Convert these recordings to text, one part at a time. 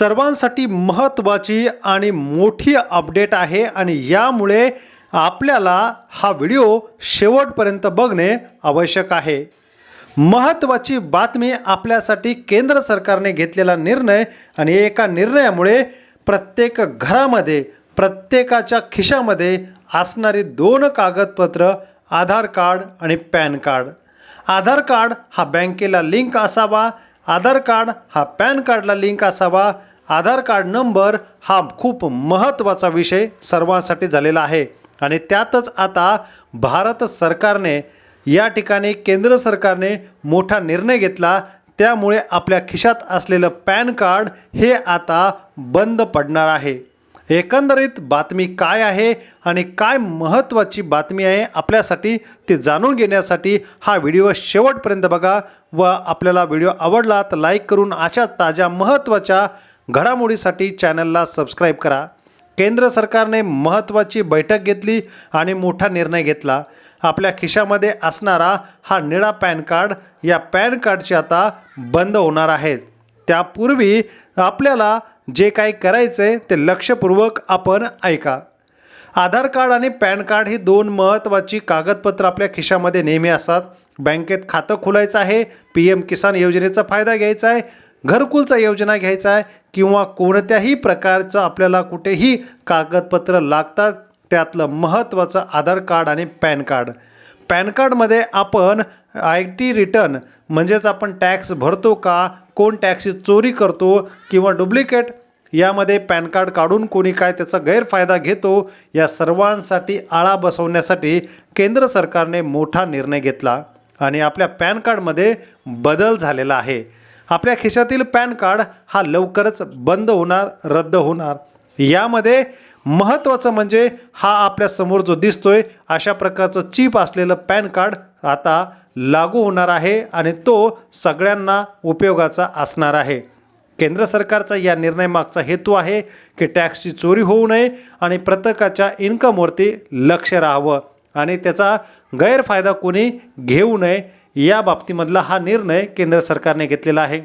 सर्वांसाठी महत्त्वाची आणि मोठी अपडेट आहे आणि यामुळे आपल्याला हा व्हिडिओ शेवटपर्यंत बघणे आवश्यक आहे. महत्त्वाची बातमी आपल्यासाठी केंद्र सरकारने घेतलेला निर्णय आणि एका निर्णयामुळे प्रत्येक घरामध्ये प्रत्येकाच्या खिशामध्ये असणारी दोन कागदपत्र आधार कार्ड आणि पॅन कार्ड. आधार कार्ड हा बँकेला लिंक असावा आधार कार्ड हा पॅन कार्डला लिंक असावा आधार कार्ड नंबर हा खूप महत्त्वाचा विषय सर्वांसाठी झालेला आहे. आणि त्यातच आता भारत सरकारने या ठिकाणी केंद्र सरकारने मोठा निर्णय घेतला. त्यामुळे आपल्या खिशात असलेलं पॅन कार्ड हे आता बंद पडणार आहे. एकंदरीत बातमी काय आहे आणि काय महत्त्वाची बातमी आहे आपल्यासाठी ते जाणून घेण्यासाठी हा व्हिडिओ शेवटपर्यंत बघा व आपल्याला व्हिडिओ आवडला तर लाईक करून अशा ताज्या महत्त्वाच्या घडामोडीसाठी चॅनलला सबस्क्राईब करा. केंद्र सरकारने महत्त्वाची बैठक घेतली आणि मोठा निर्णय घेतला. आपल्या खिशामध्ये असणारा हा निळा पॅन कार्ड या पॅन कार्डचे आता बंद होणार आहेत त्यापूर्वी आपल्याला जे काही करायचं आहे ते लक्षपूर्वक आपण ऐका. आधार कार्ड आणि पॅन कार्ड ही दोन महत्त्वाची कागदपत्र आपल्या खिशामध्ये नेहमी असतात. बँकेत खातं खोलायचं आहे पी एम किसान योजनेचा फायदा घ्यायचा आहे घरकुलचा योजना घ्यायचा आहे किंवा कोणत्याही प्रकारचं आपल्याला कुठेही कागदपत्र लागतात त्यातलं महत्त्वाचं आधार कार्ड आणि पॅन कार्ड. पॅन कार्डमध्ये आपण आय टी रिटर्न म्हणजेच आपण टॅक्स भरतो का कोण टॅक्सची चोरी करतो किंवा डुप्लिकेट यामध्ये पॅन कार्ड काढून कोणी काय त्याचा गैरफायदा घेतो या सर्वांसाठी आळा बसवण्यासाठी केंद्र सरकारने मोठा निर्णय घेतला आणि आपल्या पॅन कार्डमध्ये बदल झालेला आहे. आपल्या खिशातील पॅन कार्ड हा लवकरच बंद होणार रद्द होणार. यामध्ये महत्त्वाचं म्हणजे हा आपल्यासमोर जो दिसतोय अशा प्रकारचं चीप असलेलं पॅन कार्ड आता लागू होणार आहे आणि तो सगळ्यांना उपयोगाचा असणार आहे. केंद्र सरकारचा या निर्णयामागचा हेतू आहे की टॅक्सची चोरी होऊ नये आणि प्रत्येकाच्या इन्कमवरती लक्ष राहावं आणि त्याचा गैरफायदा कोणी घेऊ नये या बाबतीमधला हा निर्णय केंद्र सरकारने घेतलेला आहे.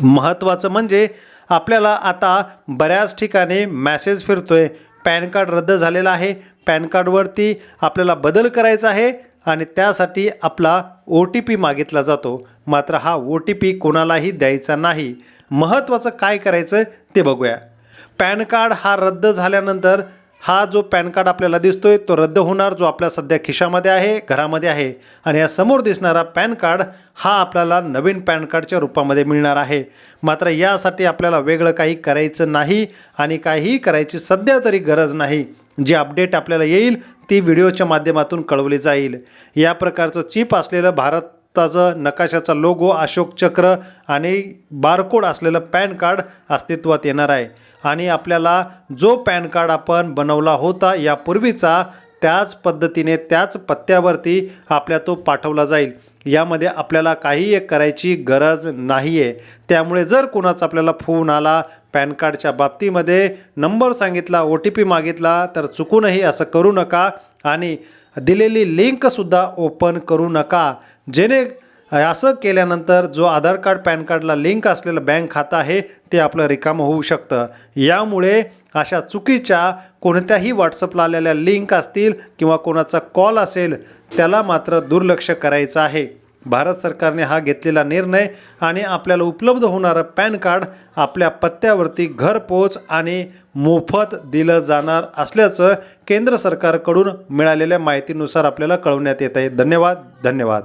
महत्त्वाचं म्हणजे आपल्याला आता बऱ्याच ठिकाणी मॅसेज फिरतो आहे पॅन कार्ड रद्द झालेला आहे. पॅन कार्डवरती आपल्याला बदल करायचा आहे आणि त्यासाठी आपला ओ टी पी मागितला जातो. मात्र हा ओ टी पी कोणालाही द्यायचा नाही. महत्त्वाचं काय करायचं ते बघूया. पॅन कार्ड हा रद्द झाल्यानंतर हा जो पॅन कार्ड आपल्याला दिसतोय तो रद्द होणार जो आपल्या सध्या खिशामध्ये आहे घरामध्ये आहे. आणि या समोर दिसणारा पॅन कार्ड हा आपल्याला नवीन पॅन कार्डच्या रूपामध्ये मिळणार आहे. मात्र यासाठी आपल्याला वेगळं काही करायचं नाही आणि काहीही करायची सध्या तरी गरज नाही. जी अपडेट आपल्याला येईल ती व्हिडिओच्या माध्यमातून कळवली जाईल. या प्रकारचं चिप असलेलं भारत भारताचं नकाशाचा लोगो अशोक चक्र आणि बारकोड असलेलं पॅन कार्ड अस्तित्वात येणार आहे. आणि आपल्याला जो पॅन कार्ड आपण बनवला होता यापूर्वीचा त्याच पद्धतीने त्याच पत्त्यावरती आपल्या तो पाठवला जाईल. यामध्ये आपल्याला काही एक करायची गरज नाही आहे त्यामुळे जर कोणाचा आपल्याला फोन आला पॅन कार्डच्या बाबतीमध्ये नंबर सांगितला ओ टी पी मागितला तर चुकूनही असं करू नका. आणि दिलेली लिंकसुद्धा ओपन करू नका. जेणे असं केल्यानंतर जो आधार कार्ड पॅन कार्डला लिंक असलेलं बँक खातं आहे ते आपलं रिकामं होऊ शकतं. यामुळे अशा चुकीच्या कोणत्याही व्हॉट्सअपला आलेल्या लिंक असतील किंवा कोणाचा कॉल असेल त्याला मात्र दुर्लक्ष करायचं आहे. भारत सरकारने हा घेतलेला निर्णय आणि आपल्याला उपलब्ध होणारं पॅन कार्ड आपल्या पत्त्यावरती घरपोच आणि मोफत दिलं जाणार असल्याचं केंद्र सरकारकडून मिळालेल्या माहितीनुसार आपल्याला कळवण्यात येत आहे. धन्यवाद. धन्यवाद.